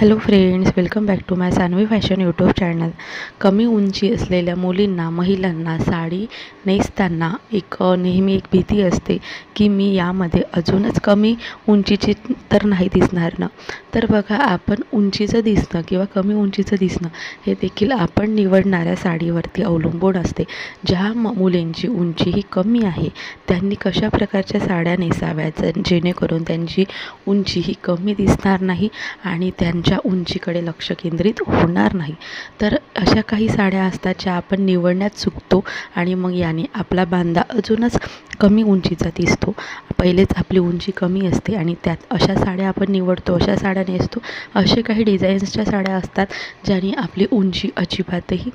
Hello friends welcome back to my Saanvi fashion YouTube channel कमी उंची असलेल्या मुलींना महिलांना साडी नेसताना एक नेहमी एक भीती असते की मी यामध्ये अजूनच कमी उंचीची तर नाही दिसणार ना. तर बघा आपण उंचीचं दिसणं किंवा कमी उंचीचं दिसणं हे देखील आपण निवडणाऱ्या साडीवरती अवलंबून असते. ज्या म मुलींची उंची ही कमी आहे त्यांनी कशा प्रकारच्या साड्या नेसाव्यात? जेणेकरून त्यांची उंची ही कमी दिसणार नाही आणि तुमच्या उंचीकडे लक्ष केंद्रित होणार नाही. तर अशा काही साड्या असतात ज्या आपण निवडण्यात चुकतो आणि मग याने आपला बांधा अजूनच कमी उंचीचा दिसतो. पहिलेच आपली उंची कमी असते आणि त्यात अशा साड्या आपण निवडतो अशा साड्या नेसतो. असे काही डिझाईन्सच्या साड्या असतात ज्याने आपली उंची अजिबातही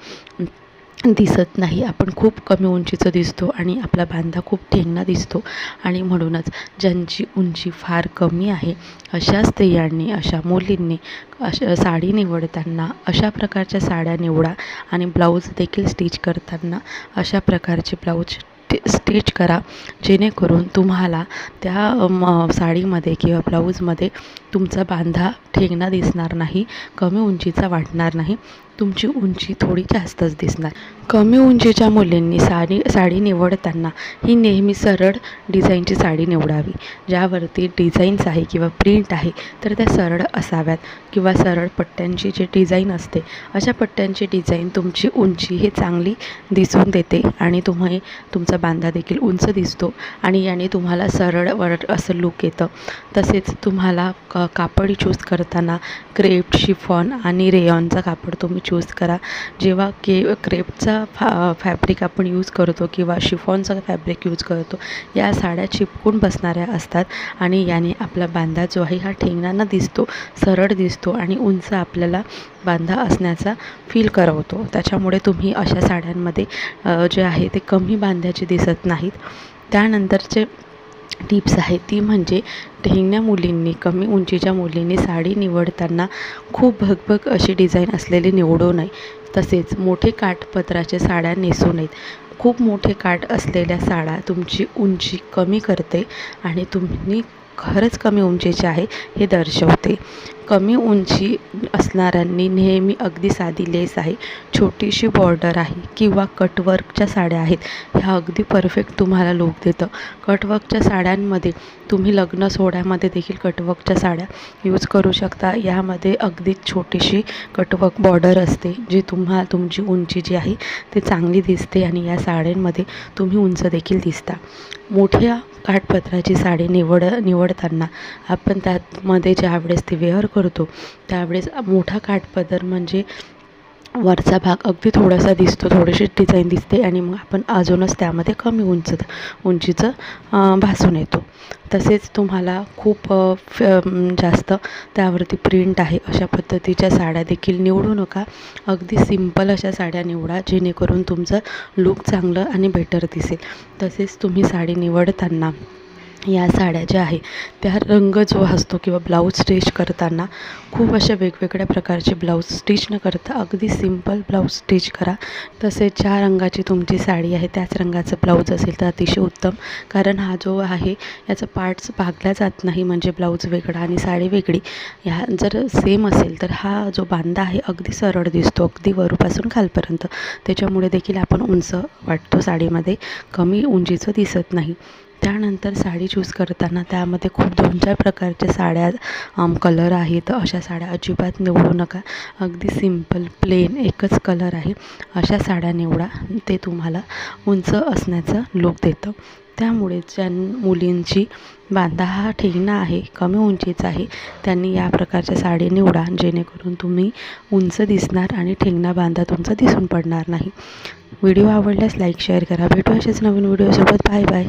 दिसत नाही. आपण खूप कमी उंचीचं दिसतो आणि आपला बांधा खूप ठेंगणा दिसतो. आणि म्हणूनच ज्यांची उंची फार कमी आहे अशा स्त्रियांनी अशा मुलींनी अशा साडी निवडताना अशा प्रकारच्या साड्या निवडा आणि ब्लाऊज देखील स्टिच करताना अशा प्रकारचे ब्लाऊज स्टिच करा. जेणेकरून तुम्हाला त्या म साडीमध्ये किंवा ब्लाऊजमध्ये तुमचा बांधा ठेंगणा दिसणार नाही कमी उंचीचा वाटणार नाही. तुमची उंची थोडी जास्तच दिसणार. कमी उंचीच्या मुलींनी साडी साडी निवडताना ही नेहमी सरळ डिझाईनची साडी निवडावी. ज्यावरती डिझाईन्स आहे किंवा प्रिंट आहे तर त्या सरळ असाव्यात किंवा सरळ पट्ट्यांची जी डिझाईन असते अशा पट्ट्यांची डिझाईन तुमची उंची ही चांगली दिसून देते आणि तुम्ही तुमचा बांधा देखील उंच दिसतो आणि याने तुम्हाला सरळ वर असं लुक येतं. तसेच तुम्हाला क कापड चूज करताना क्रेप शिफॉन आणि रेयॉनचा कापड तुम्ही चूज करा. जेव्हा के क्रेपचा फा फॅब्रिक आपण यूज करतो किंवा शिफॉनचा फॅब्रिक यूज करतो या साड्या चिपकून बसणाऱ्या असतात आणि याने आपला बांधा जो आहे हा ठेंगणाना दिसतो सरळ दिसतो आणि उंच आपल्याला बांधा असण्याचा फील करवतो. त्याच्यामुळे तुम्ही अशा साड्यांमध्ये जे आहे ते कमी बांध्याचे दिसत नाहीत. त्यानंतरचे टिप्स आहे. ती म्हणजे ढेंगण्या मुलींनी कमी उंचीच्या मुलींनी साडी निवडताना खूप भगभग अशी डिझाईन असलेली निवडू नये. तसेच मोठे काठपदराच्या साड्या नेसू नयेत. खूप मोठे काठ असलेल्या साड्या तुमची उंची कमी करते आणि तुम्ही खरंच कमी उंचीचे आहे हे दर्शवते. कमी उंची असणाऱ्यांनी नेहमी अगदी साधी लेस आहे छोटीशी बॉर्डर आहे किंवा कटवर्कच्या साड्या आहेत. ह्या अगदी परफेक्ट तुम्हाला लुक देतं. कटवर्कच्या साड्यांमध्ये तुम्ही लग्न सोहळ्यामध्ये देखील कटवर्कच्या साड्या यूज करू शकता. यामध्ये अगदी छोटीशी कटवर्क बॉर्डर असते जी तुम्हा तुमची उंची जी आहे ती चांगली दिसते आणि या साड्यांमध्ये तुम्ही उंच देखील दिसता. मोठ्या काठपत्राची साडी निवड निवडताना आपण त्यामध्ये ज्यावेळेस ती वेअर करतो त्यावेळेस मोठा काठपदर म्हणजे वरचा भाग अगदी थोडासा दिसतो थोडीशी डिझाईन दिसते आणि मग आपण अजूनच त्यामध्ये कमी उंच उंचीचं भासून येतो. तसेच तुम्हाला खूप फ जास्त त्यावरती प्रिंट आहे अशा पद्धतीच्या साड्या देखील निवडू नका. अगदी सिंपल अशा साड्या निवडा जेणेकरून तुमचं लूक चांगलं आणि बेटर दिसेल. तसेच तुम्ही साडी निवडताना या साड्या ज्या आहे त्या रंग जो असतो किंवा ब्लाऊज स्टिच करताना खूप अशा वेगवेगळ्या प्रकारचे ब्लाऊज स्टिच न करता अगदी सिंपल ब्लाऊज स्टिच करा. तसेच ज्या रंगाची तुमची साडी आहे त्याच रंगाचं ब्लाऊज असेल तर अतिशय उत्तम. कारण हा जो आहे याचा पार्ट्स भागला जात नाही म्हणजे ब्लाऊज वेगळा आणि साडी वेगळी. ह्या जर सेम असेल तर हा जो बांधा आहे अगदी सरळ दिसतो अगदी वरूपासून खालपर्यंत. त्याच्यामुळे देखील आपण उंच वाटतो साडीमध्ये. कमी उंचीचं दिसत नाही. त्यानंतर साडी चूज करताना त्यामध्ये खूप दोन चार प्रकारच्या साड्या कलर आहेत. अशा साड्या अजिबात निवडू नका. अगदी सिंपल प्लेन एकच कलर आहे. अशा साड्या निवडा. ते तुम्हाला उंच असण्याचं लुक देतं. त्यामुळे ज्या मुलींची बांधा हा ठेंगणा आहे कमी उंचीचा आहे त्यांनी या प्रकारच्या साडी निवडा. जेणेकरून तुम्ही उंच दिसणार आणि ठेंगणा बांधा तुमचा दिसून पडणार नाही. व्हिडिओ आवडल्यास लाईक शेअर करा. भेटू असेच नवीन व्हिडिओसोबत. Bye bye